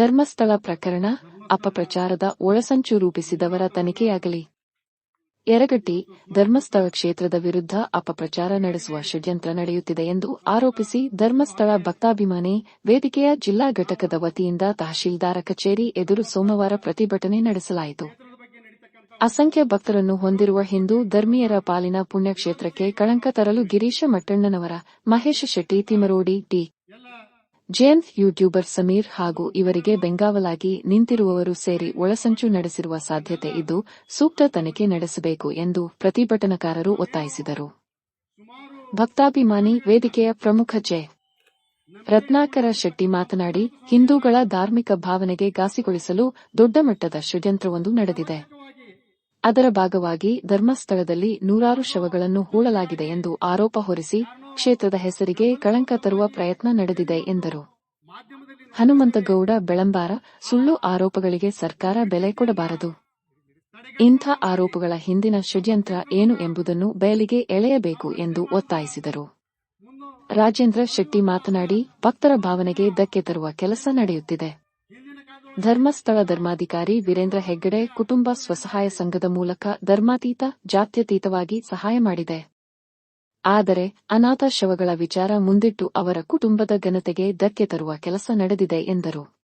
ಧರ್ಮಸ್ಥಳ ಪ್ರಕರಣ ಅಪಪ್ರಚಾರದ ಒಳಸಂಚು ರೂಪಿಸಿದವರ ತನಿಖೆಯಾಗಲಿ. ಯರಗಟ್ಟಿ ಧರ್ಮಸ್ಥಳ ಕ್ಷೇತ್ರದ ವಿರುದ್ಧ ಅಪಪ್ರಚಾರ ನಡೆಸುವ ಷಡ್ಯಂತ್ರ ನಡೆಯುತ್ತಿದೆ ಎಂದು ಆರೋಪಿಸಿ ಧರ್ಮಸ್ಥಳ ಭಕ್ತಾಭಿಮಾನಿ ವೇದಿಕೆಯ ಜಿಲ್ಲಾ ಘಟಕದ ವತಿಯಿಂದ ತಹಶೀಲ್ದಾರ ಕಚೇರಿ ಎದುರು ಸೋಮವಾರ ಪ್ರತಿಭಟನೆ ನಡೆಸಲಾಯಿತು. ಅಸಂಖ್ಯ ಭಕ್ತರನ್ನು ಹೊಂದಿರುವ ಹಿಂದೂ ಧರ್ಮೀಯರ ಪಾಲಿನ ಪುಣ್ಯಕ್ಷೇತ್ರಕ್ಕೆ ಕಳಂಕ ತರಲು ಗಿರೀಶ ಮಟ್ಟಣ್ಣನವರ ಮಹೇಶ ಶೆಟ್ಟಿ ತಿಮರೋಡಿ ಟಿ. ಜೇನ್ ಯೂಟ್ಯೂಬರ್ ಸಮೀರ್ ಹಾಗೂ ಇವರಿಗೆ ಬೆಂಗಾವಲಾಗಿ ನಿಂತಿರುವವರು ಸೇರಿ ಒಳಸಂಚು ನಡೆಸಿರುವ ಸಾಧ್ಯತೆ ಇದ್ದು, ಸೂಕ್ತ ತನಿಖೆ ನಡೆಸಬೇಕು ಎಂದು ಪ್ರತಿಭಟನಾಕಾರರು ಒತ್ತಾಯಿಸಿದರು. ಭಕ್ತಾಭಿಮಾನಿ ವೇದಿಕೆಯ ಪ್ರಮುಖ ಜೆ. ರತ್ನಾಕರ ಶೆಟ್ಟಿ ಮಾತನಾಡಿ, ಹಿಂದೂಗಳ ಧಾರ್ಮಿಕ ಭಾವನೆಗೆ ಘಾಸಿಗೊಳಿಸಲು ದೊಡ್ಡ ಮಟ್ಟದ ಷಡ್ಯಂತ್ರವೊಂದು ನಡೆದಿದೆ. ಅದರ ಭಾಗವಾಗಿ ಧರ್ಮಸ್ಥಳದಲ್ಲಿ ನೂರಾರು ಶವಗಳನ್ನು ಹೂಳಲಾಗಿದೆ ಎಂದು ಆರೋಪ ಹೊರಿಸಿ ಕ್ಷೇತ್ರದ ಹೆಸರಿಗೆ ಕಳಂಕ ತರುವ ಪ್ರಯತ್ನ ನಡೆದಿದೆ ಎಂದರು. ಹನುಮಂತಗೌಡ ಬೆಳಂಬಾರ, ಸುಳ್ಳು ಆರೋಪಗಳಿಗೆ ಸರ್ಕಾರ ಬೆಲೆ ಕೊಡಬಾರದು. ಇಂಥ ಆರೋಪಗಳ ಹಿಂದಿನ ಷಡ್ಯಂತ್ರ ಏನು ಎಂಬುದನ್ನು ಬಯಲಿಗೆ ಎಳೆಯಬೇಕು ಎಂದು ಒತ್ತಾಯಿಸಿದರು. ರಾಜೇಂದ್ರ ಶೆಟ್ಟಿ ಮಾತನಾಡಿ, ಭಕ್ತರ ಭಾವನೆಗೆ ಧಕ್ಕೆ ತರುವ ಕೆಲಸ ನಡೆಯುತ್ತಿದೆ. ಧರ್ಮಸ್ಥಳ ಧರ್ಮಾಧಿಕಾರಿ ವೀರೇಂದ್ರ ಹೆಗ್ಗಡೆ ಕುಟುಂಬ ಸ್ವಸಹಾಯ ಸಂಘದ ಮೂಲಕ ಧರ್ಮಾತೀತ, ಜಾತ್ಯತೀತವಾಗಿ ಸಹಾಯ ಮಾಡಿದೆ. ಆದರೆ ಅನಾಥ ಶವಗಳ ವಿಚಾರ ಮುಂದಿಟ್ಟು ಅವರ ಕುಟುಂಬದ ಘನತೆಗೆ ಧಕ್ಕೆ ತರುವ ಕೆಲಸ ನಡೆದಿದೆ ಎಂದರು.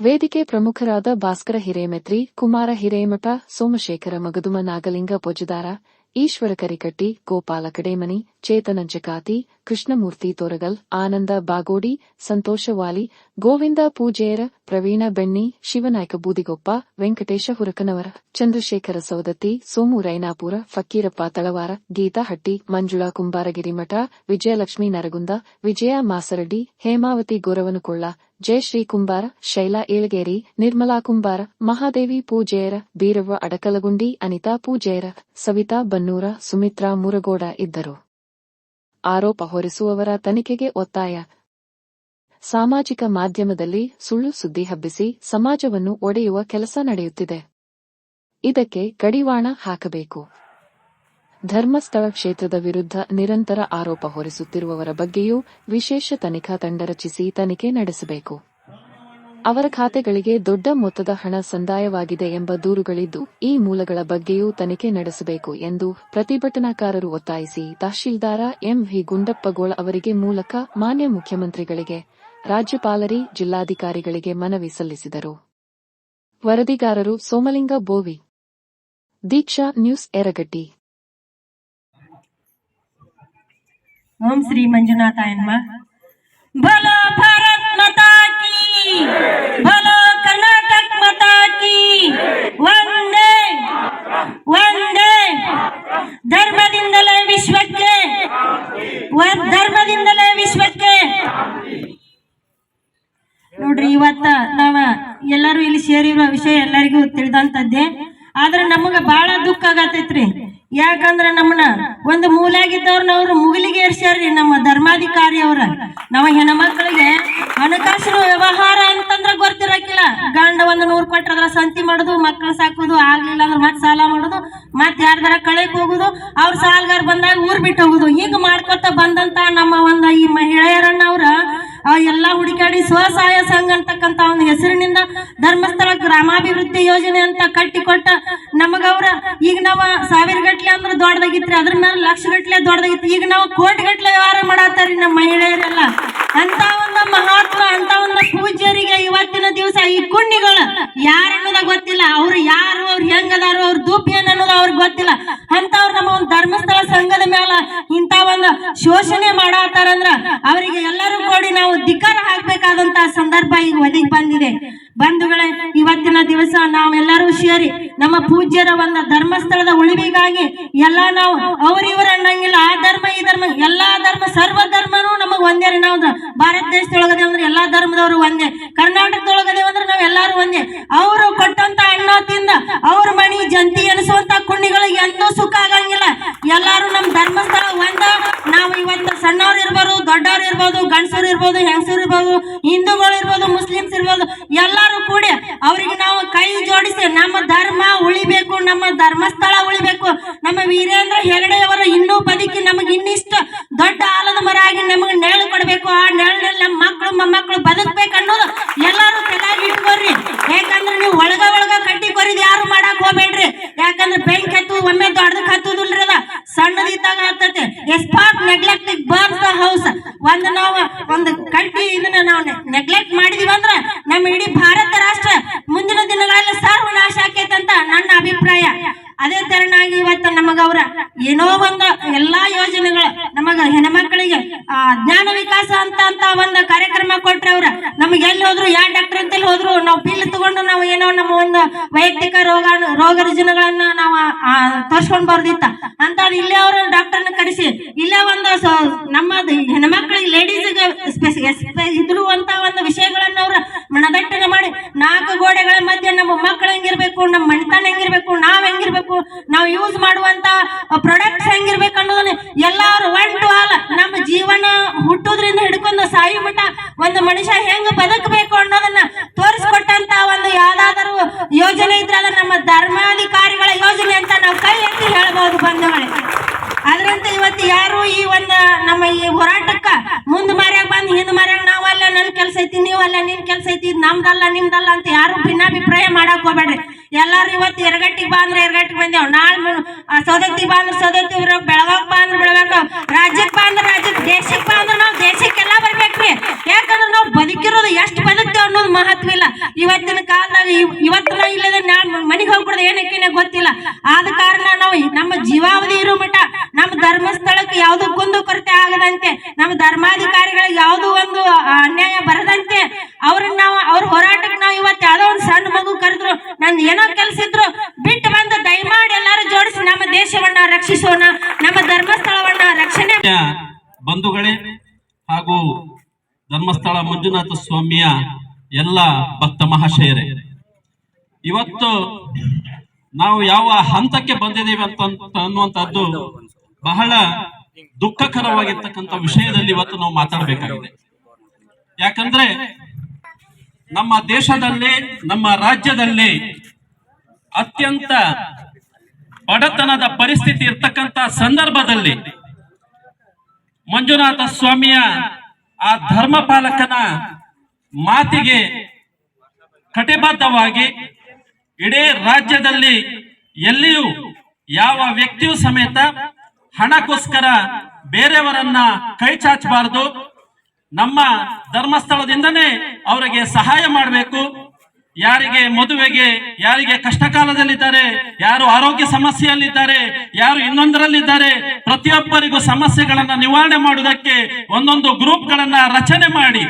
ವೇದಿಕೆ ಪ್ರಮುಖರಾದ ಭಾಸ್ಕರ ಹಿರೇಮೆತ್ರಿ, ಕುಮಾರ ಹಿರೇಮಠ, ಸೋಮಶೇಖರ ಮಗದುಮ ನಾಗಲಿಂಗ ಪೊಜದಾರ ಈಶ್ವರ ಕರಿಕಟ್ಟಿ ಗೋಪಾಲ ಕಡೇಮನಿ ಚೇತನ ಜಕಾತಿ ಕೃಷ್ಣಮೂರ್ತಿ ತೋರಗಲ್, ಆನಂದ ಬಾಗೋಡಿ ಸಂತೋಷ ವಾಲಿ ಗೋವಿಂದ ಪೂಜೇರ, ಪ್ರವೀಣ ಬೆಣ್ಣಿ, ಶಿವನಾಯಕ ಬೂದಿಗೊಪ್ಪ, ವೆಂಕಟೇಶ ಹುರಕನವರ, ಚಂದ್ರಶೇಖರ ಸವದತ್ತಿ, ಸೋಮು ರೈನಾಪುರ ಫಕ್ಕೀರಪ್ಪ ತಳವಾರ, ಗೀತಾ ಹಟ್ಟಿ, ಮಂಜುಳಾ ಕುಂಬಾರಗಿರಿ ಮಠ, ವಿಜಯಲಕ್ಷ್ಮೀ ನರಗುಂದ, ವಿಜಯ ಮಾಸರಡ್ಡಿ, ಹೇಮಾವತಿ ಗೊರವನಕೊಳ್ಳ ಜಯಶ್ರೀ ಕುಂಬಾರ, ಶೈಲಾ ಏಳಗೇರಿ, ನಿರ್ಮಲಾ ಕುಂಬಾರ, ಮಹಾದೇವಿ ಪೂಜೆಯರ ಬೀರವ್ವ ಅಡಕಲಗುಂಡಿ, ಅನಿತಾ ಪೂಜೆಯರ ಸವಿತಾ ಬನ್ನೂರ, ಸುಮಿತ್ರಾ ಮುರಗೋಡ ಇದ್ದರು. ಆರೋಪ ಹೊರಿಸುವವರ ತನಿಖೆಗೆ ಒತ್ತಾಯ. ಸಾಮಾಜಿಕ ಮಾಧ್ಯಮದಲ್ಲಿ ಸುಳ್ಳು ಸುದ್ದಿ ಹಬ್ಬಿಸಿ ಸಮಾಜವನ್ನು ಒಡೆಯುವ ಕೆಲಸ ನಡೆಯುತ್ತಿದೆ. ಇದಕ್ಕೆ ಕಡಿವಾಣ ಹಾಕಬೇಕು. ಧರ್ಮಸ್ಥಳ ಕ್ಷೇತ್ರದ ವಿರುದ್ಧ ನಿರಂತರ ಆರೋಪ ಹೊರಿಸುತ್ತಿರುವವರ ಬಗ್ಗೆಯೂ ವಿಶೇಷ ತನಿಖಾ ತಂಡ ರಚಿಸಿ ತನಿಖೆ ನಡೆಸಬೇಕು. ಅವರ ಖಾತೆಗಳಿಗೆ ದೊಡ್ಡ ಮೊತ್ತದ ಹಣ ಸಂದಾಯವಾಗಿದೆ ಎಂಬ ದೂರುಗಳಿದ್ದು, ಈ ಮೂಲಗಳ ಬಗ್ಗೆಯೂ ತನಿಖೆ ನಡೆಸಬೇಕು ಎಂದು ಪ್ರತಿಭಟನಾಕಾರರು ಒತ್ತಾಯಿಸಿ, ತಹಶೀಲ್ದಾರ ಎಂವಿ ಗುಂಡಪ್ಪಗೋಳ ಅವರಿಗೆ ಮೂಲಕ ಮಾನ್ಯ ಮುಖ್ಯಮಂತ್ರಿಗಳಿಗೆ, ರಾಜ್ಯಪಾಲರಿ, ಜಿಲ್ಲಾಧಿಕಾರಿಗಳಿಗೆ ಮನವಿ ಸಲ್ಲಿಸಿದರು. ವರದಿಗಾರರು ಸೋಮಲಿಂಗ ಬೋವಿ. ದೀಕ್ಷಾ ನ್ಯೂಸ್ ಎರಗಟ್ಟಿ ಓಂ ಶ್ರೀ ಮಂಜುನಾಥಾಯನ್ಮ. ಭಲೋ ಭಾರತ್ ಮಾತಾ ಕಿ ಭಲೋ ಕರ್ನಾಟಕ ಮಾತಾ ಕಿ. ಒಂದೇ ಒಂದೇ ಧರ್ಮದಿಂದಲೇ ವಿಶ್ವಕ್ಕೆ ಧರ್ಮದಿಂದಲೇ ವಿಶ್ವಕ್ಕೆ. ನೋಡ್ರಿ, ಇವತ್ತ ನಾವ ಎಲ್ಲರೂ ಇಲ್ಲಿ ಸೇರಿರೋ ವಿಷಯ ಎಲ್ಲರಿಗೂ ತಿಳಿದಂತದ್ದೇ. ಆದ್ರೆ ನಮಗ ಬಹಳ ದುಃಖ ಆಗತೈತ್ರಿ. ಯಾಕಂದ್ರ ನಮ್ಮನ್ನ ಒಂದು ಮೂಲಾಗಿದ್ದವ್ರನ್ನ ಅವ್ರು ಮುಗಿಲಿಗೆ ಏರ್ಸ್ಯಾರ್ರಿ ನಮ್ಮ ಧರ್ಮಾಧಿಕಾರಿ ಅವ್ರ. ನಮ್ಮ ಹೆಣ್ಮಕ್ಳಿಗೆ ಹಣಕಾಸಿನ ವ್ಯವಹಾರ ಅಂತಂದ್ರ ಗೊತ್ತಿರಕ್ಕಿಲ್ಲ ಗಂಡ ಒಂದು ನೂರು ಕೊಟ್ಟರೆ ಅದ್ರ ಸಂತಿ ಮಾಡುದು ಮಕ್ಕಳು ಸಾಕೋದು, ಆಗ್ಲಿಲ್ಲ ಅಂದ್ರೆ ಮತ್ತೆ ಸಾಲ ಮಾಡೋದು, ಮತ್ತೆ ಯಾರ್ದಾರ ಕಳೆಕ್ ಹೋಗುದು, ಅವ್ರ ಸಾಲಗಾರ ಬಂದಾಗ ಊರ್ ಬಿಟ್ಟು ಹೋಗುದು. ಹೀಗೆ ಮಾಡ್ಕೊತ ಬಂದಂತ ನಮ್ಮ ಒಂದು ಈ ಮಹಿಳೆಯರನ್ನ ಅವ್ರ ಎಲ್ಲಾ ಹುಡುಕಾಡಿ ಸ್ವಸಹಾಯ ಸಂಘ ಅಂತಕ್ಕಂತ ಒಂದು ಹೆಸರಿನಿಂದ ಧರ್ಮಸ್ಥಳ ಗ್ರಾಮಾಭಿವೃದ್ಧಿ ಯೋಜನೆ ಅಂತ ಕಟ್ಟಿಕೊಟ್ಟ ನಮಗವ್ರ. ಈಗ ನಾವು ಸಾವಿರ ಗಟ್ಲೆ ಅಂದ್ರೆ ದೊಡ್ಡದಾಗಿತ್ರಿ. ಅದ್ರ ಮೇಲೆ ಲಕ್ಷ ಗಟ್ಲೆ ದೊಡ್ಡದಾಗಿತ್ತು ಈಗ ನಾವು ಕೋಟಿ ಗಟ್ಲೆ ವ್ಯವಹಾರ ಮಾಡತ್ತಾರಿ ನಮ್ಮ ಮಹಿಳೆಯರೆಲ್ಲ. ಅಂತ ಒಂದು ಮಹಾತ್ಮ ಅಂತ ಒಂದು ಪೂಜ್ಯರಿಗೆ ಇವತ್ತಿನ ದಿವಸ ಈ ಕುಣ್ಣಿಗಳು ಯಾರು ಅನ್ನೋದ ಗೊತ್ತಿಲ್ಲ. ಅವ್ರು ಯಾರು, ಅವ್ರು ಹೆಂಗದಾರು, ಅವ್ರ ದೂಪಿ ಅನ್ನೋದು ಅವ್ರಿಗೆ ಗೊತ್ತಿಲ್ಲ. ಅಂತವ್ರು ನಮ್ಮ ಒಂದು ಧರ್ಮಸ್ಥಳ ಸಂಘದ ಮೇಲೆ ಇಂತ ಒಂದು ಶೋಷಣೆ ಮಾಡತ್ತಾರಂದ್ರ ಅವರಿಗೆ ಎಲ್ಲರೂ ಕೂಡಿ ನಾವು ಧಿಕ್ಕಾರ ಹಾಕ್ಬೇಕಾದಂತ ಸಂದರ್ಭ ಈಗ ಒದಗಿ ಬಂದಿದೆ. ಬಂಧುಗಳೇ, ಇವತ್ತಿನ ದಿವಸ ನಾವೆಲ್ಲರೂ ಸೇರಿ ನಮ್ಮ ಪೂಜ್ಯರ ಒಂದು ಧರ್ಮಸ್ಥಳದ ಉಳಿವಿಗಾಗಿ ಎಲ್ಲ ನಾವು ಅವ್ರ ಅಣ್ಣಂಗಿಲ್ಲ ಆ ಧರ್ಮ, ಈ ಧರ್ಮ, ಎಲ್ಲಾ ಧರ್ಮ, ಸರ್ವ ಧರ್ಮನೂ ನಮಗ್ ಒಂದೇ ರೀ. ನಾವು ಭಾರತ ದೇಶದೊಳಗದೆ ಅಂದ್ರೆ ಎಲ್ಲಾ ಧರ್ಮದವರು ಒಂದೇ. ಕರ್ನಾಟಕದೊಳಗದೆ ಅಂದ್ರೆ ನಾವ್ ಎಲ್ಲಾರು ಒಂದೇ. ಅವರು ಕೊಟ್ಟಂತ ಅಣ್ಣ ತಿಂದ ಅವ್ರ ಮಣಿ ಜಂತಿ ಎನಿಸುವಂತ ಕುಣ್ಣಿಗಳಿಗೆ ಎಂದೂ ಸುಖ ಆಗಂಗಿಲ್ಲ. ಎಲ್ಲಾರು ನಮ್ ಧರ್ಮಸ್ಥಳ ಒಂದ. ನಾವು ಇವತ್ತು ಸಣ್ಣವ್ರು ಇರ್ಬೋದು, ದೊಡ್ಡವ್ರು ಇರ್ಬೋದು, ಗಂಡಸರು ಇರ್ಬೋದು, ಹೆಂಗಸರು ಇರ್ಬೋದು, ಹಿಂದೂಗಳು ಇರ್ಬೋದು, ಮುಸ್ಲಿಮ್ಸ್ ಇರ್ಬೋದು, ಎಲ್ಲಾರು ಕೂಡಿ ಅವ್ರಿಗೆ ನಾವು ಕೈ ಜೋಡಿಸಿ ನಮ್ಮ ಧರ್ಮ ಉಳಿಬೇಕು, ನಮ್ಮ ಧರ್ಮಸ್ಥಳ ಉಳಿಬೇಕು, ನಮ್ಮ ವೀರೇಂದ್ರ ಹೆಗಡೆಯವರ ಇನ್ನೂ ಬದುಕಿ ನಮಗೆ ಇನ್ನಿಷ್ಟು ದೊಡ್ಡ ಆಲದ ಮರ ಆಗಿ ನಮಗೆ ನೆರಳು ಕೊಡಬೇಕು. ಆ ನೆರಳಲ್ಲಿ ನಮ್ಮ ಮಕ್ಕಳು, ಮೊಮ್ಮಕ್ಕಳು ಬದುಕ್ಬೇಕು ಅನ್ನೋದು ಎಲ್ಲಾರು ತಲೆಯಾಗಿ ಇಟ್ಕೋರಿ ಯಾಕಂದ್ರೆ ನೀವು ಒಳಗ ಒಳಗ ಕಟ್ಟಿ ಕೊರಿದ್ ಯಾರು ಮಾಡಕ್ ಹೋಗ್ಬೇಡ್ರಿ. ಯಾಕಂದ್ರೆ ಬೆಂಕಿ ಹತ್ತು ಒಮ್ಮೆ ದೊಡ್ಡದಕ್ಕೆ ಹತ್ತುದಿಲ್ರಿ ಅದ. ಸಣ್ಣದಿದ್ದಾಗ ಹತ್ತತೆ a spark neglect burns the house ಒಂದು ನಾವು ಒಂದು ಕಟ್ಟಿ ಇದನ್ನ ನಾವು ನೆಗ್ಲೆಕ್ಟ್ ಮಾಡಿದೀವಿ ಅಂದ್ರೆ ನಮ್ಮ ಇಡೀ ಭಾರತ ರಾಷ್ಟ್ರ ಮುಂದಿನ ದಿನಗಳಲ್ಲಿ ಸರ್ವನಾಶ ಆಕೈತೆ ಅಂತ ನನ್ನ ಅಭಿಪ್ರಾಯ ಅದೇ ತೆರನಾಗಿ ಇವತ್ತು ನಮಗ ಅವ್ರ ಏನೋ ಒಂದು ಎಲ್ಲಾ ಯೋಜನೆಗಳು ನಮಗ ಹೆಣ್ಮಕ್ಳಿಗೆ ಆ, ಜ್ಞಾನ ವಿಕಾಸ ಅಂತ ಅಂತ ಒಂದು ಕಾರ್ಯಕ್ರಮ ಕೊಟ್ರೆ ಅವ್ರ ನಮ್ಗೆ ಎಲ್ಲಿ ಹೋದ್ರು ಯಾವ ಡಾಕ್ಟರ್ ಅಂತ ಹೋದ್ರು ನಾವು ಬಿಲ್ ತಗೊಂಡು ನಾವು ಏನೋ ನಮ್ಮ ಒಂದು ವೈಯಕ್ತಿಕ ರೋಗ ರೋಗ ರುಜಿನಗಳನ್ನ ನಾವು ತೋರ್ಸ್ಕೊಂಡ್ ಬರ್ದಿತ್ತ. ಅಂತ ಇಲ್ಲೇ ಅವರು ಡಾಕ್ಟರ್ನ ಕರೆಸಿ, ಇಲ್ಲೇ ಒಂದು ನಮ್ಮ ಹೆಣ್ಮಕ್ಳಿಗೆ ಲೇಡೀಸ್ಗೆ ಇದ್ರು ಅಂತ ಒಂದು ವಿಷಯಗಳನ್ನ ಅವ್ರ ಮನದಟ್ಟನೆ ಮಾಡಿ, ನಾಲ್ಕು ಗೋಡೆಗಳ ಮಧ್ಯೆ ನಮ್ಮ ಮಕ್ಕಳು ಹೆಂಗಿರ್ಬೇಕು, ನಮ್ಮ ಮಣಿತನ ಹೆಂಗಿರ್ಬೇಕು, ನಾವ್ ಹೆಂಗಿರ್ಬೇಕು, ನಾವು ಯೂಸ್ ಮಾಡುವಂತ ಪ್ರಾಡಕ್ಟ್ಸ್ ಹೆಂಗಿರ್ಬೇಕು ಅನ್ನೋದನ್ನ ಎಲ್ಲಾರು ಒನ್ ಟು ಆಲ್ ನಮ್ಮ ಜೀವನ ಹುಟ್ಟೋದ್ರಿಂದ ಹಿಡ್ಕೊಂಡು ಸಾಯಿ ಮಟ್ಟ ಒಂದು ಮನುಷ್ಯ ಹೆಂಗ್ ಬದುಕಬೇಕು ಅನ್ನೋದನ್ನ ತೋರಿಸ್ಕೊಟ್ಟಂತ ಯಾವ್ದಾದ್ರು ಯೋಜನೆ ಇದ್ರೆ ಅದು ನಮ್ಮ ಧರ್ಮಾಧಿಕಾರಿಗಳ ಯೋಜನೆ ಅಂತ ನಾವು ಕೈ ಎತ್ತಿ ಹೇಳ್ಬೋದು ಬಂಧುಗಳೇ. ಅದ್ರಂತ ಇವತ್ತು ಯಾರು ಈ ಒಂದು ನಮ್ಮ ಈ ಹೋರಾಟಕ್ಕ ಮುಂದ್ ಮರ್ಯಾಗ ಬಂದ್, ಹಿಂದ್ ಮರ್ಯಾಗ ನಾವಲ್ಲ ನನ್ ಕೆಲ್ಸ ಐತಿ ನೀವಲ್ಲ ನಿನ್ ಕೆಲ್ಸ ಐತಿ, ನಮ್ದಲ್ಲ, ನಿಮ್ದಲ್ಲ ಅಂತ ಯಾರು ಭಿನ್ನಾಭಿಪ್ರಾಯ ಮಾಡಕ್ ಹೋಗ್ಬೇಡ್ರಿ. ಎಲ್ಲಾರು ಇವತ್ತು ಎರಗಟ್ಟಿಗೆ ಬಾ ಅಂದ್ರೆ ಎರಗಟ್ಟಿಗೆ ಬಂದೇವ್. ನಾಳೆ ಸೌದತ್ತಿ ಬಾ ಅಂದ್ರೆ ಸೌದತ್ತಿ ಬೆಳಗಾವ್ ಬಾ ಅಂದ್ರೆ ಬೆಳಗಾವ್ ದೇಶವನ್ನ ರಕ್ಷಿಸೋಣ, ನಮ್ಮ ಧರ್ಮಸ್ಥಳವನ್ನ ರಕ್ಷಣೆ ಬಂಧುಗಳೇ ಹಾಗೂ ಧರ್ಮಸ್ಥಳ ಮಂಜುನಾಥ ಸ್ವಾಮಿಯ ಎಲ್ಲ ಭಕ್ತ ಮಹಾಶಯರೇ, ಇವತ್ತು ನಾವು ಯಾವ ಹಂತಕ್ಕೆ ಬಂದಿದ್ದೀವಿ ಅಂತ ಅನ್ನುವಂತದ್ದು ಬಹಳ ದುಃಖಕರವಾಗಿರ್ತಕ್ಕಂಥ ವಿಷಯದಲ್ಲಿ ಇವತ್ತು ನಾವು ಮಾತಾಡಬೇಕಾಗಿದೆ. ಯಾಕಂದ್ರೆ ನಮ್ಮ ದೇಶದಲ್ಲಿ, ನಮ್ಮ ರಾಜ್ಯದಲ್ಲಿ ಅತ್ಯಂತ ಬಡತನದ ಪರಿಸ್ಥಿತಿ ಇರ್ತಕ್ಕಂತ ಸಂದರ್ಭದಲ್ಲಿ ಮಂಜುನಾಥ ಸ್ವಾಮಿಯ ಆ ಧರ್ಮಪಾಲಕನ ಮಾತಿಗೆ ಕಟಿಬದ್ಧವಾಗಿ ಇಡೀ ರಾಜ್ಯದಲ್ಲಿ ಎಲ್ಲಿಯೂ ಯಾವ ವ್ಯಕ್ತಿಯೂ ಸಮೇತ ಹಣಕ್ಕೋಸ್ಕರ ಬೇರೆಯವರನ್ನ ಕೈ ಚಾಚಬಾರದು. ನಮ್ಮ ಧರ್ಮಸ್ಥಳದಿಂದನೇ ಅವರಿಗೆ ಸಹಾಯ ಮಾಡಬೇಕು. ಯಾರಿಗೆ ಮದುವೆಗೆ, ಯಾರಿಗೆ ಕಷ್ಟ ಕಾಲದಲ್ಲಿದ್ದಾರೆ ಯಾರು ಆರೋಗ್ಯ ಸಮಸ್ಯೆಯಲ್ಲಿದ್ದಾರೆ, ಯಾರು ಇನ್ನೊಂದರಲ್ಲಿದ್ದಾರೆ, ಪ್ರತಿಯೊಬ್ಬರಿಗೂ ಸಮಸ್ಯೆಗಳನ್ನ ನಿವಾರಣೆ ಮಾಡುವುದಕ್ಕೆ ಒಂದೊಂದು ಗ್ರೂಪ್ ಗಳನ್ನ ರಚನೆ ಮಾಡಿ.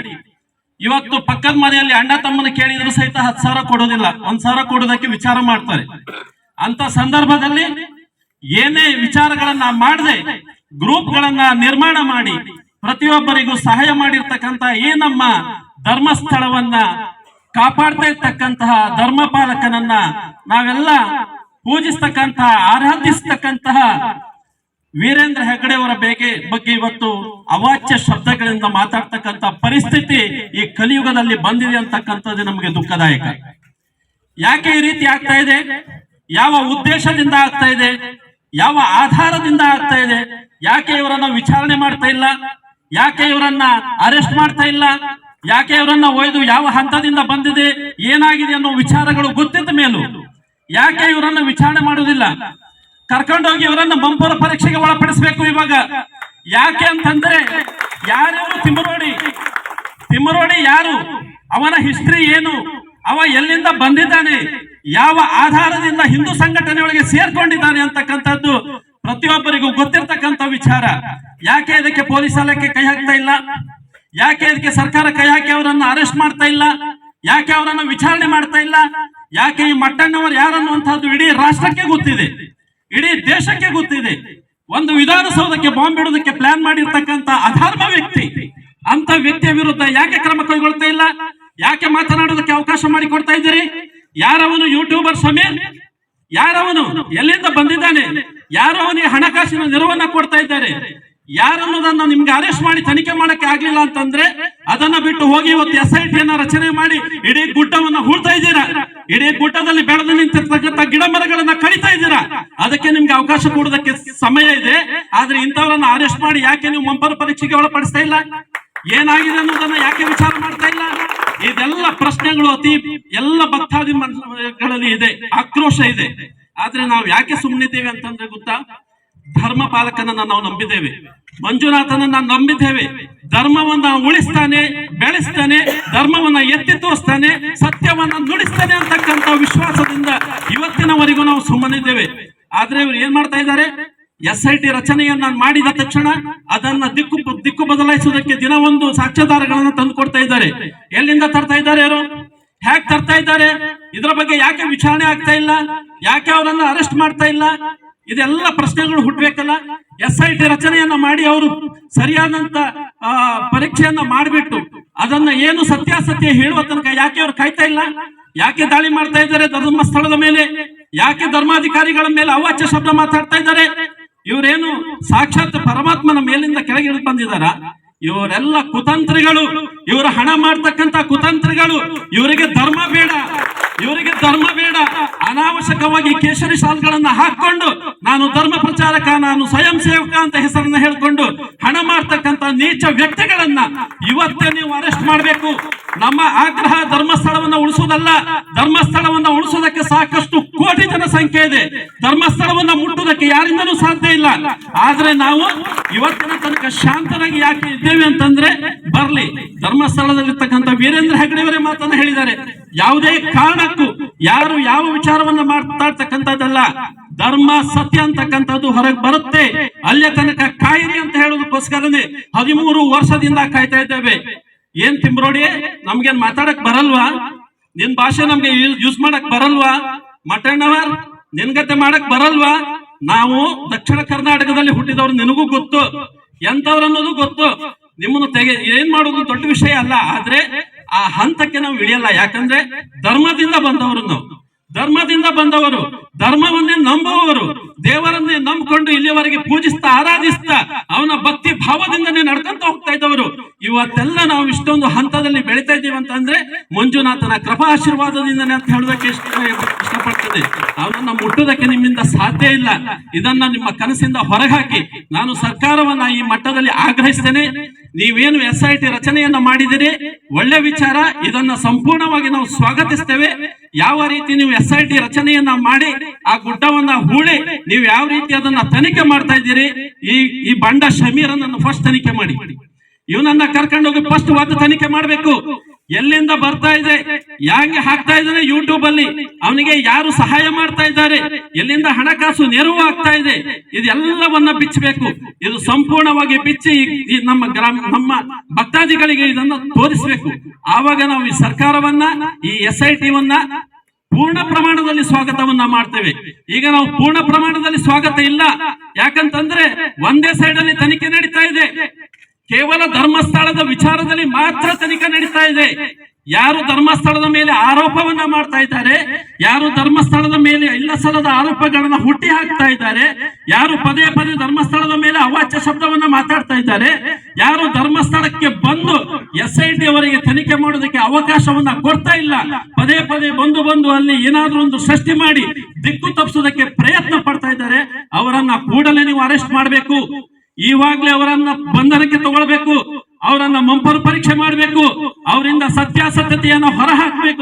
ಇವತ್ತು ಪಕ್ಕದ ಮನೆಯಲ್ಲಿ ಅಣ್ಣ ತಮ್ಮನ ಕೇಳಿದ್ರು ಸಹಿತ ಹತ್ತು ಸಾವಿರ ಕೊಡೋದಿಲ್ಲ ಒಂದ್ ಸಾವಿರ ಕೊಡೋದಕ್ಕೆ ವಿಚಾರ ಮಾಡ್ತಾರೆ. ಅಂತ ಸಂದರ್ಭದಲ್ಲಿ ಏನೇ ವಿಚಾರಗಳನ್ನ ಮಾಡದೆ ಗ್ರೂಪ್ಗಳನ್ನ ನಿರ್ಮಾಣ ಮಾಡಿ, ಪ್ರತಿಯೊಬ್ಬರಿಗೂ ಸಹಾಯ ಮಾಡಿರ್ತಕ್ಕಂತ ಈ ನಮ್ಮ ಧರ್ಮಸ್ಥಳವನ್ನ ಕಾಪಾಡ್ತಾ ಇರ್ತಕ್ಕಂತಹ ಧರ್ಮಪಾಲಕನನ್ನ ನಾವೆಲ್ಲ ಪೂಜಿಸ್ತಕ್ಕಂತಹ, ಆರಾಧಿಸ್ತಕ್ಕಂತಹ ವೀರೇಂದ್ರ ಹೆಗಡೆ ಅವರ ಬೇಗೆ ಬಗ್ಗೆ ಇವತ್ತು ಅವಾಚ್ಯ ಶಬ್ದಗಳಿಂದ ಮಾತಾಡ್ತಕ್ಕಂತ ಪರಿಸ್ಥಿತಿ ಈ ಕಲಿಯುಗದಲ್ಲಿ ಬಂದಿದೆ ಅಂತಕ್ಕಂಥದ್ದು ನಮಗೆ ದುಃಖದಾಯಕ. ಯಾಕೆ ಈ ರೀತಿ ಆಗ್ತಾ ಇದೆ? ಯಾವ ಉದ್ದೇಶದಿಂದ ಆಗ್ತಾ ಇದೆ? ಯಾವ ಆಧಾರದಿಂದ ಆಗ್ತಾ ಇದೆ? ಯಾಕೆ ಇವರನ್ನ ವಿಚಾರಣೆ ಮಾಡ್ತಾ ಇಲ್ಲ? ಯಾಕೆ ಇವರನ್ನ ಅರೆಸ್ಟ್ ಮಾಡ್ತಾ ಇಲ್ಲ? ಯಾಕೆ ಇವರನ್ನ ಒಯ್ದು ಯಾವ ಹಂತದಿಂದ ಬಂದಿದೆ, ಏನಾಗಿದೆ ಅನ್ನೋ ವಿಚಾರಗಳು ಗೊತ್ತಿದ್ದ ಮೇಲೂ, ಯಾಕೆ ಇವರನ್ನ ವಿಚಾರಣೆ ಮಾಡುವುದಿಲ್ಲ? ಕರ್ಕೊಂಡೋಗಿ ಇವರನ್ನ ಬಂಪರ ಪರೀಕ್ಷೆಗೆ ಒಳಪಡಿಸಬೇಕು ಇವಾಗ. ಯಾಕೆ ಅಂತಂದ್ರೆ, ಯಾರ್ಯಾರು ತಿಮ್ಮರೋಡಿ ತಿಮ್ಮರೋಡಿ ಯಾರು, ಅವನ ಹಿಸ್ಟ್ರಿ ಏನು, ಅವ ಎಲ್ಲಿಂದ ಬಂದಿದ್ದಾನೆ, ಯಾವ ಆಧಾರದಿಂದ ಹಿಂದೂ ಸಂಘಟನೆಯೊಳಗೆ ಸೇರ್ಕೊಂಡಿದ್ದಾನೆ ಅಂತಕ್ಕಂಥದ್ದು ಪ್ರತಿಯೊಬ್ಬರಿಗೂ ಗೊತ್ತಿರ್ತಕ್ಕಂಥ ವಿಚಾರ. ಯಾಕೆ ಇದಕ್ಕೆ ಪೊಲೀಸ್ ಇಲಾಖೆ ಕೈ ಹಾಕ್ತಾ ಇಲ್ಲ? ಯಾಕೆ ಅದಕ್ಕೆ ಸರ್ಕಾರ ಯಾಕೆ ಅವರನ್ನು ಅರೆಸ್ಟ್ ಮಾಡ್ತಾ ಇಲ್ಲ? ಯಾಕೆ ಅವರನ್ನು ವಿಚಾರಣೆ ಮಾಡ್ತಾ ಇಲ್ಲ? ಯಾಕೆ ಈ ಮಟ್ಟಣ್ಣವರು ಯಾರು ಅನ್ನುವಂಥದ್ದು ಇಡೀ ರಾಷ್ಟ್ರಕ್ಕೆ ಗೊತ್ತಿದೆ? ಇಡೀ ದೇಶಕ್ಕೆ ಗೊತ್ತಿದೆ. ಒಂದು ವಿಧಾನಸೌಧಕ್ಕೆ ಬಾಂಬ್ ಇಡೋದಕ್ಕೆ ಪ್ಲಾನ್ ಮಾಡಿರ್ತಕ್ಕಂಥ ಅಧರ್ಮ ವ್ಯಕ್ತಿ ಅಂತ ವ್ಯಕ್ತಿಯ ವಿರುದ್ಧ ಯಾಕೆ ಕ್ರಮ ಕೈಗೊಳ್ತಾ ಇಲ್ಲ? ಯಾಕೆ ಮಾತನಾಡೋದಕ್ಕೆ ಅವಕಾಶ ಮಾಡಿ ಕೊಡ್ತಾ ಇದ್ದೀರಿ? ಯಾರವನು ಯೂಟ್ಯೂಬರ್ ಸಮೀರ್? ಯಾರವನು? ಎಲ್ಲಿಂದ ಬಂದಿದ್ದಾನೆ? ಯಾರವನಿಗೆ ಹಣಕಾಸಿನ ನೆರವನ್ನ ಕೊಡ್ತಾ ಇದ್ದಾರೆ? ಯಾರನ್ನೋದನ್ನ ನಿಮ್ಗೆ ಅರೆಸ್ಟ್ ಮಾಡಿ ತನಿಖೆ ಮಾಡಕ್ಕೆ ಆಗ್ಲಿಲ್ಲ ಅಂತಂದ್ರೆ ಅದನ್ನ ಬಿಟ್ಟು ಹೋಗಿ ಇವತ್ತು ಎಸ್ ಐ ರಚನೆ ಮಾಡಿ ಇಡೀ ಗುಡ್ಡವನ್ನ ಹೂಳ್ತಾ ಇದ್ದೀರಾ? ಇಡೀ ಗುಡ್ಡದಲ್ಲಿ ಬೆಳೆದು ನಿಂತಿರ್ತಕ್ಕಂಥ ಗಿಡ ಮರಗಳನ್ನ ಕಡಿತಾ ಇದ್ದೀರಾ? ಅದಕ್ಕೆ ನಿಮ್ಗೆ ಅವಕಾಶ ಕೊಡೋದಕ್ಕೆ ಸಮಯ ಇದೆ. ಆದ್ರೆ ಇಂಥವರನ್ನ ಅರೆಸ್ಟ್ ಮಾಡಿ ಯಾಕೆ ನೀವು ಮಂಪರ ಪರೀಕ್ಷೆಗೆ ಒಳಪಡಿಸ್ತಾ ಇಲ್ಲ? ಏನಾಗಿದೆ ಅನ್ನೋದನ್ನ ಯಾಕೆ ವಿಚಾರ ಮಾಡ್ತಾ ಇಲ್ಲ? ಇದೆಲ್ಲ ಪ್ರಶ್ನೆಗಳು ಅತಿ ಎಲ್ಲ ಭಕ್ತಾದಿ ಮನಗಳಲ್ಲಿ ಇದೆ. ಆಕ್ರೋಶ ಇದೆ. ಆದ್ರೆ ನಾವು ಯಾಕೆ ಸುಮ್ಮನಿದ್ದೇವೆ ಅಂತಂದ್ರೆ ಗೊತ್ತಾ? ಧರ್ಮ ಪಾಲಕನನ್ನ ನಾವು ನಂಬಿದ್ದೇವೆ. ಮಂಜುನಾಥನನ್ನ ನಂಬಿದ್ದೇವೆ. ಧರ್ಮವನ್ನ ಉಳಿಸ್ತಾನೆ, ಬೆಳೆಸ್ತಾನೆ, ಧರ್ಮವನ್ನ ಎತ್ತಿ ತೋರಿಸ್ತಾನೆ, ಸತ್ಯವನ್ನ ನುಡಿಸ್ತಾನೆ ಅಂತಕ್ಕಂಥ ವಿಶ್ವಾಸದಿಂದ ಇವತ್ತಿನವರೆಗೂ ನಾವು ಸುಮ್ಮನಿದ್ದೇವೆ. ಆದ್ರೆ ಇವ್ರು ಏನ್ ಮಾಡ್ತಾ ಇದ್ದಾರೆ? ಎಸ್ ಐ ಟಿ ರಚನೆಯನ್ನ ಮಾಡಿದ ತಕ್ಷಣ ಅದನ್ನ ದಿಕ್ಕು ದಿಕ್ಕು ಬದಲಾಯಿಸುವುದಕ್ಕೆ ದಿನ ಒಂದು ಸಾಕ್ಷ್ಯಾಧಾರಗಳನ್ನ ತಂದು ಕೊಡ್ತಾ ಇದ್ದಾರೆ. ಎಲ್ಲಿಂದ ತರ್ತಾ ಇದ್ದಾರೆ ಯಾರು ಹ್ಯಾಕ್ ತರ್ತಾ ಇದ್ದಾರೆ? ಇದರ ಬಗ್ಗೆ ಯಾಕೆ ವಿಚಾರಣೆ ಆಗ್ತಾ ಇಲ್ಲ? ಯಾಕೆ ಅವರನ್ನ ಅರೆಸ್ಟ್ ಮಾಡ್ತಾ ಇಲ್ಲ? ಇದೆಲ್ಲ ಪ್ರಶ್ನೆಗಳು ಹುಟ್ಟಬೇಕಲ್ಲ ಎಸ್ ಐ ಟಿ ರಚನೆಯನ್ನ ಮಾಡಿ ಅವರು ಸರಿಯಾದಂತ ಪರೀಕ್ಷೆಯನ್ನ ಮಾಡಿಬಿಟ್ಟು ಅದನ್ನ ಏನು ಸತ್ಯಾಸತ್ಯ ಹೇಳುವ ತನಕ ಯಾಕೆ ಅವ್ರು ಕಾಯ್ತಾ ಇಲ್ಲ? ಯಾಕೆ ದಾಳಿ ಮಾಡ್ತಾ ಇದ್ದಾರೆ ಧರ್ಮಸ್ಥಳದ ಮೇಲೆ? ಯಾಕೆ ಧರ್ಮಾಧಿಕಾರಿಗಳ ಮೇಲೆ ಅವಾಚ್ಯ ಶಬ್ದ ಮಾತಾಡ್ತಾ ಇದ್ದಾರೆ? ಇವರೇನು ಸಾಕ್ಷಾತ್ ಪರಮಾತ್ಮನ ಮೇಲಿಂದ ಕೆಳಗೆ ಇಳಿದು ಬಂದಿದಾರ ಇವರೆಲ್ಲ ಕುತಂತ್ರಿಗಳು, ಇವರು ಹಣ ಮಾಡ್ತಕ್ಕಂತ ಕುತಂತ್ರಿಗಳು, ಇವರಿಗೆ ಧರ್ಮ ಬೇಡ. ಇವರಿಗೆ ಧರ್ಮ ಬೇಡ. ಅನಾವಶ್ಯಕವಾಗಿ ಕೇಸರಿ ಶಾಲ್ಗಳನ್ನ ಹಾಕೊಂಡು ನಾನು ಧರ್ಮ ಪ್ರಚಾರಕ, ನಾನು ಸ್ವಯಂ ಸೇವಕ ಅಂತ ಹೆಸರನ್ನ ಹೇಳ್ಕೊಂಡು ಹಣ ಮಾಡ್ತಕ್ಕಂತ ನೀಚ ವ್ಯಕ್ತಿಗಳನ್ನ ಇವತ್ತೇ ನೀವು ಅರೆಸ್ಟ್ ಮಾಡಬೇಕು. ನಮ್ಮ ಆಗ್ರಹ ಧರ್ಮಸ್ಥಳವನ್ನ ಉಳಿಸೋದಲ್ಲ, ಧರ್ಮಸ್ಥಳವನ್ನ ಉಳಿಸೋದಕ್ಕೆ ಸಾಕಷ್ಟು ಕೋಟಿ ಜನ ಸಂಖ್ಯೆ ಇದೆ. ಧರ್ಮಸ್ಥಳವನ್ನ ಮುಟ್ಟುವುದಕ್ಕೆ ಯಾರಿಂದನೂ ಸಾಧ್ಯ ಇಲ್ಲ. ಆದ್ರೆ ನಾವು ಇವತ್ತಿನ ತನಕ ಶಾಂತರಾಗಿ ಯಾಕೆ ಇದ್ದೇವೆ ಅಂತಂದ್ರೆ, ಬರ್ಲಿ, ಧರ್ಮಸ್ಥಳದಲ್ಲಿರ್ತಕ್ಕಂಥ ವೀರೇಂದ್ರ ಹೆಗಡೆಯವರೇ ಮಾತನ್ನ ಹೇಳಿದ್ದಾರೆ. ಯಾವುದೇ ಕಾರಣಕ್ಕೂ ಯಾರು ಯಾವ ವಿಚಾರವನ್ನ ಮಾತಾಡ್ತಕ್ಕಂಥದ್ದಲ್ಲ, ಧರ್ಮ ಸತ್ಯ ಅಂತಕ್ಕಂಥದ್ದು ಹೊರಗೆ ಬರುತ್ತೆ. ಅಲ್ಲಿಯ ತನಕ ಕಾಯಿರಿ ಅಂತ ಹೇಳೋದಕ್ಕೋಸ್ಕರನೇ ಹದಿಮೂರು ವರ್ಷದಿಂದ ಕಾಯ್ತಾ ಇದ್ದೇವೆ. ಏನ್ ತಿಂಬ್ರೋಡಿ ನಮ್ಗೇನ್ ಮಾತಾಡಕ್ ಬರಲ್ವಾ? ನಿನ್ ಭಾಷೆ ನಮ್ಗೆ ಯೂಸ್ ಮಾಡಕ್ ಬರಲ್ವಾ? ಮಟಣ್ಣವರ್ ನಿನ್ಗತೆ ಮಾಡಕ್ ಬರಲ್ವಾ? ನಾವು ದಕ್ಷಿಣ ಕರ್ನಾಟಕದಲ್ಲಿ ಹುಟ್ಟಿದವ್ರು ನಿನಗೂ ಗೊತ್ತು. ಎಂತವ್ರು ಅನ್ನೋದು ಗೊತ್ತು. ನಿಮ್ಮನ್ನು ತೆಗೆ ಏನ್ ಮಾಡೋದು ದೊಡ್ಡ ವಿಷಯ ಅಲ್ಲ. ಆದ್ರೆ ಆ ಹಂತಕ್ಕೆ ನಾವು ಇಳಿಯಲ್ಲ. ಯಾಕಂದ್ರೆ ಧರ್ಮದಿಂದ ಬಂದವರು ನಾವು ಧರ್ಮದಿಂದ ಬಂದವರು, ಧರ್ಮವನ್ನೇ ನಂಬುವವರು, ದೇವರನ್ನೇ ನಂಬಿಕೊಂಡು ಇಲ್ಲಿಯವರೆಗೆ ಪೂಜಿಸ್ತಾ, ಆರಾಧಿಸ್ತಾ, ಅವನ ಭಕ್ತಿ ಭಾವದಿಂದನೇ ನಡ್ಕೊಂತ ಹೋಗ್ತಾ ಇದ್ದವರು. ಇವತ್ತೆಲ್ಲ ನಾವು ಇಷ್ಟೊಂದು ಹಂತದಲ್ಲಿ ಬೆಳಿತಾ ಇದ್ದೀವಿ ಅಂತಂದ್ರೆ ಮಂಜುನಾಥನ ಕೃಪಾ ಆಶೀರ್ವಾದದಿಂದನೇ ಅಂತ ಹೇಳೋದಕ್ಕೆ ಇಷ್ಟ ಇಷ್ಟಪಡ್ತದೆ. ಅವನನ್ನ ಮುಟ್ಟೋದಕ್ಕೆ ನಿಮ್ಮಿಂದ ಸಾಧ್ಯ ಇಲ್ಲ. ಇದನ್ನ ನಿಮ್ಮ ಕನಸಿಂದ ಹೊರಗಾಕಿ ನಾನು ಸರ್ಕಾರವನ್ನ ಈ ಮಟ್ಟದಲ್ಲಿ ಆಗ್ರಹಿಸ್ತೇನೆ. ನೀವೇನು ಎಸ್ ಐ ಟಿ ರಚನೆಯನ್ನ ಮಾಡಿದಿರಿ ಒಳ್ಳೆ ವಿಚಾರ. ಇದನ್ನ ಸಂಪೂರ್ಣವಾಗಿ ನಾವು ಸ್ವಾಗತಿಸ್ತೇವೆ. ಯಾವ ರೀತಿ ನೀವು ಎಸ್ ಐ ಟಿ ರಚನೆಯನ್ನ ಮಾಡಿ ಆ ಗುಡ್ಡವನ್ನ ಹೂಳಿ, ನೀವು ಯಾವ ರೀತಿ ಅದನ್ನ ತನಿಖೆ ಮಾಡ್ತಾ ಇದ್ದೀರಿ? ಈ ಈ ಬಂಡ ಶಮೀರನನ್ನು ಫಸ್ಟ್ ತನಿಖೆ ಮಾಡಿ. ಇವನನ್ನ ಕರ್ಕೊಂಡು ಹೋಗಿ ಫಸ್ಟ್ ಒಂದು ತನಿಖೆ ಮಾಡ್ಬೇಕು. ಎಲ್ಲಿಂದ ಬರ್ತಾ ಇದೆ ಯಾಕೆ ಹಾಕ್ತಾ ಇದ್ದಾನೆ ಯೂಟ್ಯೂಬ್ ಅಲ್ಲಿ, ಅವನಿಗೆ ಯಾರು ಸಹಾಯ ಮಾಡ್ತಾ ಇದ್ದಾರೆ, ಎಲ್ಲಿಂದ ಹಣಕಾಸು ನೆರವು ಆಗ್ತಾ ಇದೆ, ಇದೆಲ್ಲವನ್ನ ಬಿಚ್ಚಬೇಕು. ಇದು ಸಂಪೂರ್ಣವಾಗಿ ಬಿಚ್ಚಿ ನಮ್ಮ ಗ್ರಾಮ, ನಮ್ಮ ಭಕ್ತಾದಿಗಳಿಗೆ ಇದನ್ನ ತೋರಿಸಬೇಕು. ಆವಾಗ ನಾವು ಈ ಸರ್ಕಾರವನ್ನ, ಈ ಎಸ್ ಐ ಟಿವನ್ನ ಪೂರ್ಣ ಪ್ರಮಾಣದಲ್ಲಿ ಸ್ವಾಗತವನ್ನ ಮಾಡ್ತೇವೆ. ಈಗ ನಾವು ಪೂರ್ಣ ಪ್ರಮಾಣದಲ್ಲಿ ಸ್ವಾಗತ ಇಲ್ಲ. ಯಾಕಂತಂದ್ರೆ ಒಂದೇ ಸೈಡ್ ಅಲ್ಲಿ ತನಿಖೆ ನಡೀತಾ ಇದೆ. ಕೇವಲ ಧರ್ಮಸ್ಥಳದ ವಿಚಾರದಲ್ಲಿ ಮಾತ್ರ ತನಿಖೆ ನಡೀತಾ ಇದೆ. ಯಾರು ಧರ್ಮಸ್ಥಳದ ಮೇಲೆ ಆರೋಪವನ್ನ ಮಾಡ್ತಾ ಇದ್ದಾರೆ, ಯಾರು ಧರ್ಮಸ್ಥಳದ ಮೇಲೆ ಇಲ್ಲ ಸಲದ ಆರೋಪಗಳನ್ನ ಹುಟ್ಟಿ ಹಾಕ್ತಾ ಇದ್ದಾರೆ, ಯಾರು ಪದೇ ಪದೇ ಧರ್ಮಸ್ಥಳದ ಮೇಲೆ ಅವಾಚ್ಯ ಶಬ್ದವನ್ನ ಮಾತಾಡ್ತಾ ಇದ್ದಾರೆ, ಯಾರು ಧರ್ಮಸ್ಥಳಕ್ಕೆ ಬಂದು ಎಸ್ ಐ ಟಿ ಅವರಿಗೆ ತನಿಖೆ ಮಾಡೋದಕ್ಕೆ ಅವಕಾಶವನ್ನ ಕೊಡ್ತಾ ಇಲ್ಲ. ಪದೇ ಪದೇ ಬಂದು ಬಂದು ಅಲ್ಲಿ ಏನಾದ್ರೂ ಒಂದು ಸೃಷ್ಟಿ ಮಾಡಿ ದಿಕ್ಕು ತಪ್ಪಿಸೋದಕ್ಕೆ ಪ್ರಯತ್ನ ಪಡ್ತಾ ಇದ್ದಾರೆ. ಅವರನ್ನ ಕೂಡಲೇ ನೀವು ಅರೆಸ್ಟ್ ಮಾಡಬೇಕು. ಈವಾಗ್ಲೇ ಅವರನ್ನ ಬಂಧನಕ್ಕೆ ತಗೊಳ್ಬೇಕು ಅವರನ್ನ ಮಂಪರು ಪರೀಕ್ಷೆ ಮಾಡಬೇಕು ಅವರಿಂದ ಸತ್ಯಾಸತ್ಯತೆಯನ್ನು ಹೊರಹಾಕಬೇಕು.